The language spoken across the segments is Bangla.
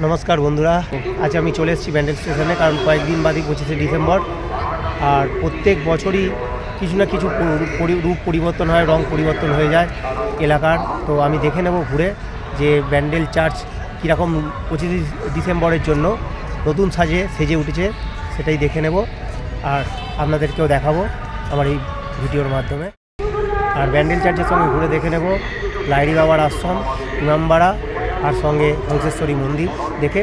নমস্কার বন্ধুরা, আজ আমি চলে এসেছি ব্যান্ডেল স্টেশনে কারণ কয়েকদিন বাদই পঁচিশে ডিসেম্বর। আর প্রত্যেক বছরই কিছু না কিছু রূপ পরিবর্তন হয়, রং পরিবর্তন হয়ে যায় এলাকার। তো আমি দেখে নেব ঘুরে যে ব্যান্ডেল চার্চ কীরকম পঁচিশে ডিসেম্বরের জন্য নতুন সাজে, সেজে উঠেছে, সেটাই দেখে নেব। আর আপনাদেরকেও দেখাবো আমার এই ভিডিওর মাধ্যমে। আর ব্যান্ডেল চার্চের সঙ্গে ঘুরে দেখে নেব লাইরি বাবার আশ্রম, ইমামবাড়া আর সঙ্গে হংসেশ্বরী মন্দির দেখে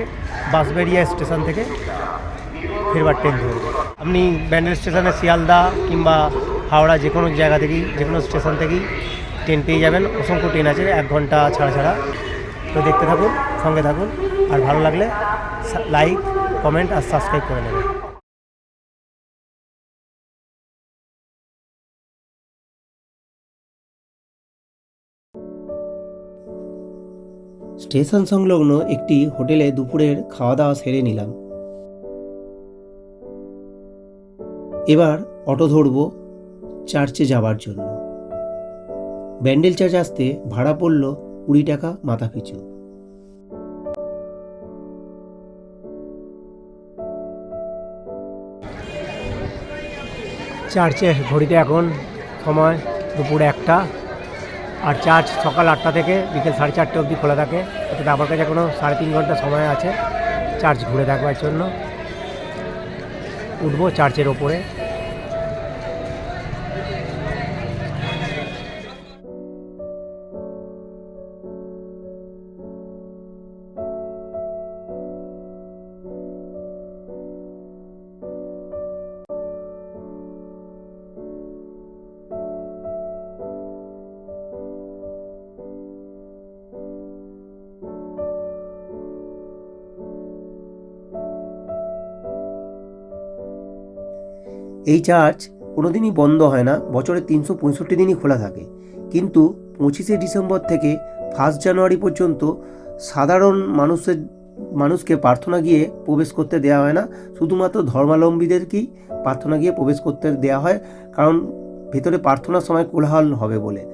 বাঁশবেড়িয়া স্টেশন থেকে ফেরবার ট্রেন ধরবে। আপনি ব্যান্ডেল স্টেশনে শিয়ালদা কিংবা হাওড়া যে কোনো জায়গা থেকেই, যে কোনো স্টেশন থেকেই ট্রেন পেয়ে যাবেন। অসংখ্য ট্রেন আছে, এক ঘণ্টা ছাড়া ছাড়া। তো দেখতে থাকুন, সঙ্গে থাকুন। আর ভালো লাগলে লাইক, কমেন্ট আর সাবস্ক্রাইব করে নেবেন। স্টেশন সংলগ্ন একটি হোটেলে দুপুরের খাওয়া দাওয়া সেরে নিলাম। এবার অটো ধরব চার্চে যাওয়ার জন্য। ব্যান্ডেল চার্চ আসতে ভাড়া পড়ল কুড়ি টাকা মাথা পিছু চার্চে ঘড়িতে এখন সময় দুপুর একটা। আর চার্চ সকাল আটটা থেকে বিকেল সাড়ে চারটে অবধি খোলা থাকে। অর্থাৎ আমার কাছে কোনো সাড়ে তিন ঘণ্টা সময় আছে। চার্চ ঘুরে দেখবার জন্য। উঠবো চার্চের ওপরে। এই চার্চ কোনোদিনই বন্ধ হয় না, বছরে তিনশো পঁয়ষট্টি দিনই খোলা থাকে। কিন্তু পঁচিশে ডিসেম্বর থেকে ফার্স্ট জানুয়ারি পর্যন্ত সাধারণ মানুষের, মানুষকে প্রার্থনা গিয়ে প্রবেশ করতে দেওয়া হয় না। শুধুমাত্র ধর্মাবলম্বীদেরকেই প্রার্থনা গিয়ে প্রবেশ করতে দেওয়া হয়? কারণ ভেতরে প্রার্থনার সময় কোলাহল হবে বলে।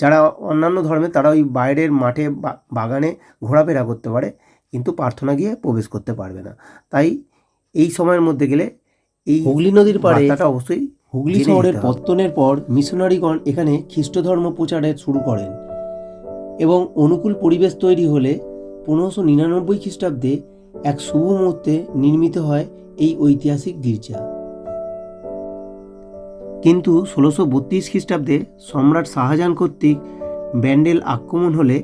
যারা অন্যান্য ধর্মে, তারা ওই বাইরের মাঠে বাগানে ঘোরাফেরা করতে পারে, কিন্তু প্রার্থনা গিয়ে প্রবেশ করতে পারবে না। তাই এই সময়ের মধ্যে গেলে এই হুগলি নদীর পাড়ে অবশ্যই হুগলি শহরের পত্তনের পর মিশনারিগণ এখানে খ্রিস্ট ধর্ম প্রচারে শুরু করেন এবং অনুকূল পরিবেশ তৈরি হলে পনেরোশো নিরানব্বই খ্রিস্টাব্দে এক শুভ মুহূর্তে নির্মিত হয় এই ঐতিহাসিক গির্জা। কিন্তু ষোলোশো বত্রিশ খ্রিস্টাব্দে সম্রাট শাহজাহান কর্তৃক ব্যান্ডেল আক্রমণ হলে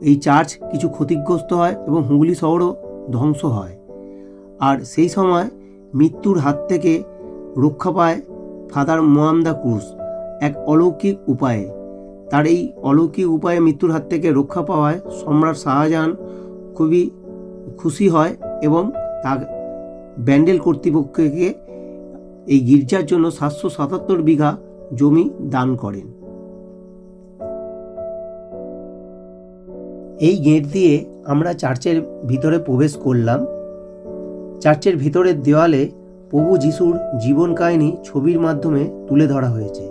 এই চার্চ কিছু ক্ষতিগ্রস্ত হয় এবং হুগলি শহরও ধ্বংস হয়। আর সেই সময় মৃত্যুর হাত থেকে রক্ষা পায় ফাদার মোয়ামদা ক্রুজ এক অলৌকিক উপায়ে। তার এই অলৌকিক উপায়ে মৃত্যুর হাত থেকে রক্ষা পাওয়ায় সম্রাট শাহজাহান খুবই খুশি হয় এবং তা ব্যান্ডেল কর্তৃপক্ষকে এই গির্জার জন্য সাতশো সাতাত্তর বিঘা জমি দান করেন। এই গেট দিয়ে আমরা চার্চের ভিতরে প্রবেশ করলাম। চার্চের ভিতরের দেওয়ালে প্রভু যিশুর জীবন কাহিনী ছবির মাধ্যমে তুলে ধরা হয়েছে।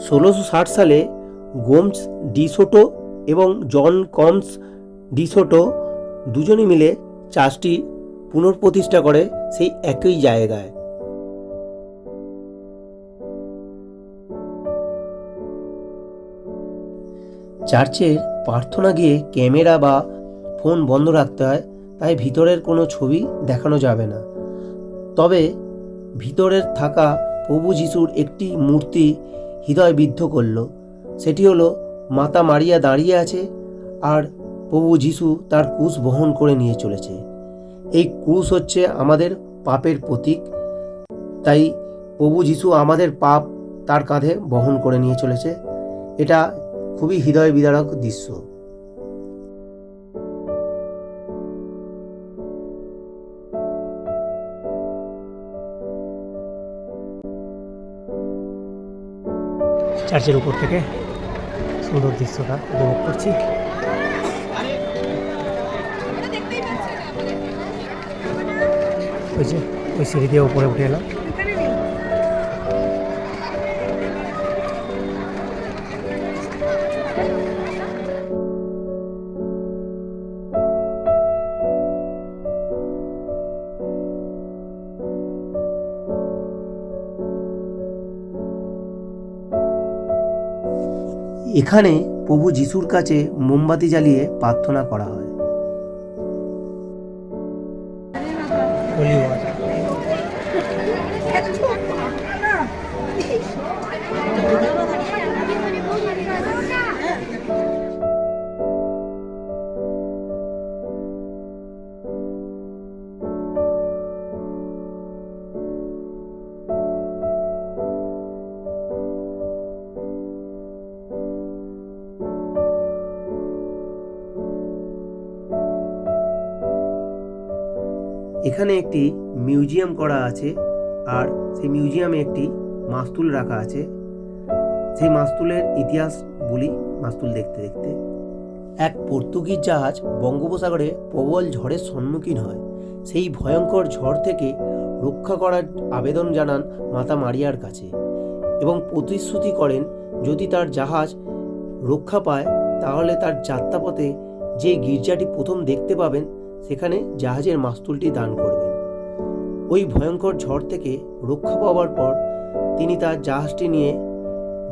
ষোলোশো ষাট সালে গোমস ডিসোটো এবং জন কমস ডিসোটো দুজনে মিলে চার্চটি পুনঃপ্রতিষ্ঠা করে সেই একই জায়গায়। চার্চের প্রার্থনা গিয়ে ক্যামেরা বা ফোন বন্ধ রাখতে হয়, তাই ভিতরের কোনো ছবি দেখানো যাবে না। তবে ভিতরের থাকা প্রভু যিশুর একটি মূর্তি হৃদয় বিদ্ধ করল। সেটি হলো মাতা মারিয়া দাঁড়িয়ে আছে আর প্রভু যিশু তার ক্রুশ বহন করে নিয়ে চলেছে। এই ক্রুশ হচ্ছে আমাদের পাপের প্রতীক, তাই প্রভু যিশু আমাদের পাপ তার কাঁধে বহন করে নিয়ে চলেছে। এটা খুবই হৃদয় বিদারক দৃশ্য। চার্চের উপর থেকে সুন্দর দৃশ্যটা উপভোগ করছি। ওই যে ওই সিঁড়ি দিয়ে উপরে উঠে এলাম। এখানে প্রভু যিশুর কাছে মোমবাতি জ্বালিয়ে প্রার্থনা করা হয়। এখানে একটি মিউজিয়াম করা আছে আর সেই মিউজিয়ামে একটি মাস্তুল রাখা আছে। সেই মাস্তুলের ইতিহাস বলি, মাস্তুল দেখতে দেখতে। এক পর্তুগিজ জাহাজ বঙ্গোপসাগরে প্রবল ঝড়ের সম্মুখীন হয়। সেই ভয়ঙ্কর ঝড় থেকে রক্ষা করার আবেদন জানান মাতা মারিয়ার কাছে এবং প্রতিশ্রুতি করেন, যদি তার জাহাজ রক্ষা পায়, তাহলে তার যাত্রাপথে যে গির্জাটি প্রথম দেখতে পাবেন সেখানে জাহাজের মাস্তুলটি দান করবেন। ওই ভয়ঙ্কর ঝড় থেকে রক্ষা পাওয়ার পর তিনি তার জাহাজটি নিয়ে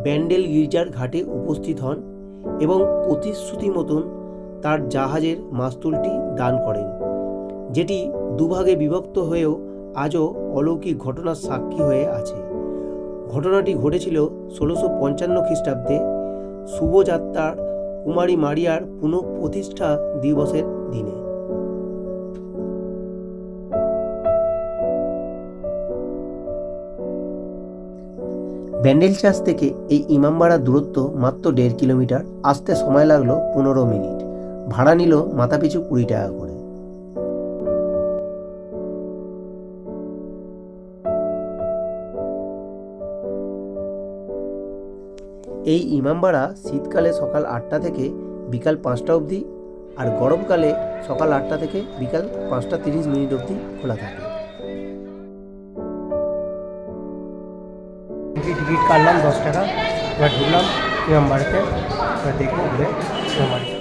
ব্যান্ডেল গির্জার ঘাটে উপস্থিত হন এবং প্রতিশ্রুতি মতন তার জাহাজের মাস্তুলটি দান করেন, যেটি দুভাগে বিভক্ত হয়েও আজও অলৌকিক ঘটনার সাক্ষী হয়ে আছে। ঘটনাটি ঘটেছিল ষোলোশো পঞ্চান্ন খ্রিস্টাব্দে শুভযাত্রার কুমারী মারিয়ার পুনঃপ্রতিষ্ঠা দিবসের দিনে। ব্যান্ডেল চার্চ থেকে এই ইমামবাড়া দূরত্ব মাত্র দেড় কিলোমিটার। আসতে সময় লাগল পনেরো মিনিট। ভাড়া নিল মাথাপিছু কুড়ি টাকা করে। এই ইমামবাড়া শীতকালে সকাল আটটা থেকে বিকাল পাঁচটা অবধি আর গরমকালে সকাল আটটা থেকে বিকাল পাঁচটা তিরিশ মিনিট অবধি খোলা থাকে। টিকিট কাটলাম দশ টাকা এবার ঢুকলাম ইমামবাড়িতে এবার দেখব ঘুরে ইমামবাড়ি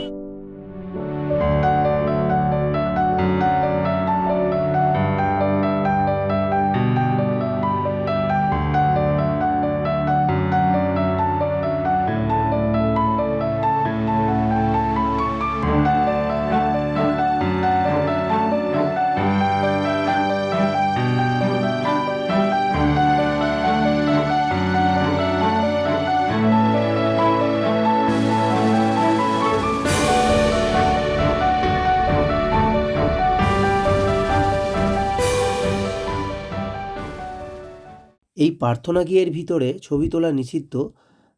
এই প্রার্থনা গিয়ের ভিতরে ছবি তোলা নিষিদ্ধ,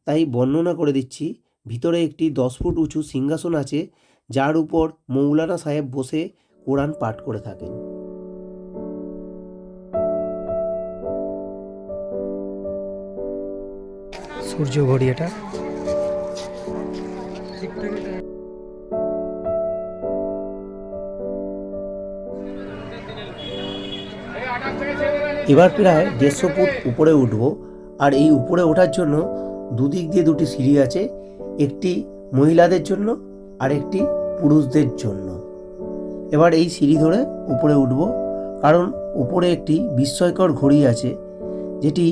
তাই বর্ণনা করে দিচ্ছি। ভিতরে একটি দশ ফুট উঁচু সিংহাসন আছে, যার উপর মৌলানা সাহেব বসে কোরআন পাঠ করে থাকেন। সূর্য ঘড়ি এটা এবার প্রায় দেড়শো ফুট উপরে উঠবো। আর এই উপরে ওঠার জন্য দুদিক দিয়ে দুটি সিঁড়ি আছে, একটি মহিলাদের জন্য আর একটি পুরুষদের জন্য। এবার এই সিঁড়ি ধরে উপরে উঠবো, কারণ উপরে একটি বিস্ময়কর ঘড়ি আছে, যেটি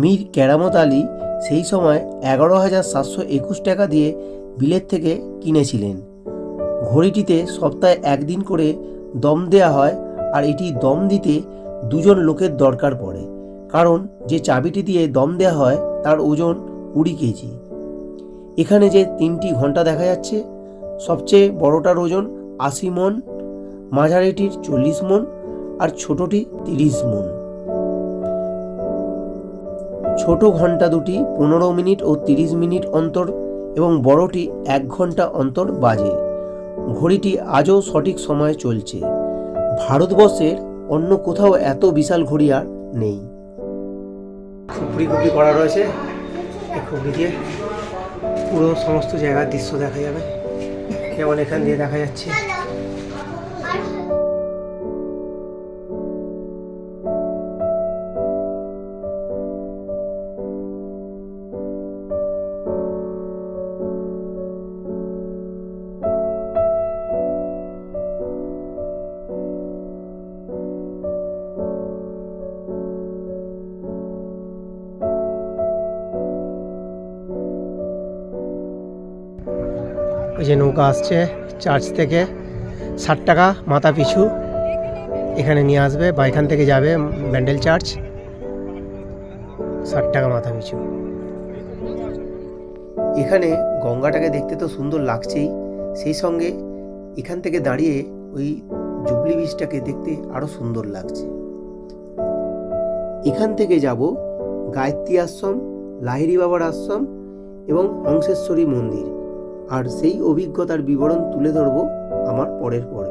মীর ক্যারামত আলী সেই সময় এগারো হাজার সাতশো একুশ টাকা দিয়ে বিলেত থেকে কিনেছিলেন। ঘড়িটিতে সপ্তাহে একদিন করে দম দেয়া হয়, আর এটি দম দিতে দুজন লোকের দরকার পড়ে। কারণ যে চাবিটি দিয়ে দম দেওয়া হয়, তার ওজন কুড়ি কেজি। এখানে যে তিনটি ঘণ্টা দেখা যাচ্ছে, সবচেয়ে বড়টার ওজন আশি মন, মাঝারিটির চল্লিশ মন, আর ছোটটি তিরিশ মন। ছোট ঘণ্টা দুটি পনেরো মিনিট ও তিরিশ মিনিট অন্তর এবং বড়টি এক ঘণ্টা অন্তর বাজে। ঘড়িটি আজও সঠিক সময়ে চলছে। ভারতবর্ষের অন্য কোথাও এত বিশাল ঘড়ি আর নেই। খুপড়ি খুপড়ি করা রয়েছে। এই খুপড়ি দিয়ে পুরো সমস্ত জায়গার দৃশ্য দেখা যাবে। যেমন এখান দিয়ে দেখা যাচ্ছে। ওই যে নৌকা আসছে চার্চ থেকে ষাট টাকা মাথা পিছু। এখানে নিয়ে আসবে বা এখান থেকে যাবে ব্যান্ডেল চার্চ। ষাট টাকা মাথা পিছু। এখানে গঙ্গাটাকে দেখতে তো সুন্দর লাগছেই। সেই সঙ্গে এখান থেকে দাঁড়িয়ে ওই জুবলি বীজটাকে দেখতে আরও সুন্দর লাগছে। এখান থেকে যাব গায়ত্রী আশ্রম, লাহিড়ি বাবার আশ্রম এবং হংসেশ্বরী মন্দির। আর সেই অভিজ্ঞতার বিবরণ তুলে ধরব আমার পরের পর্বে।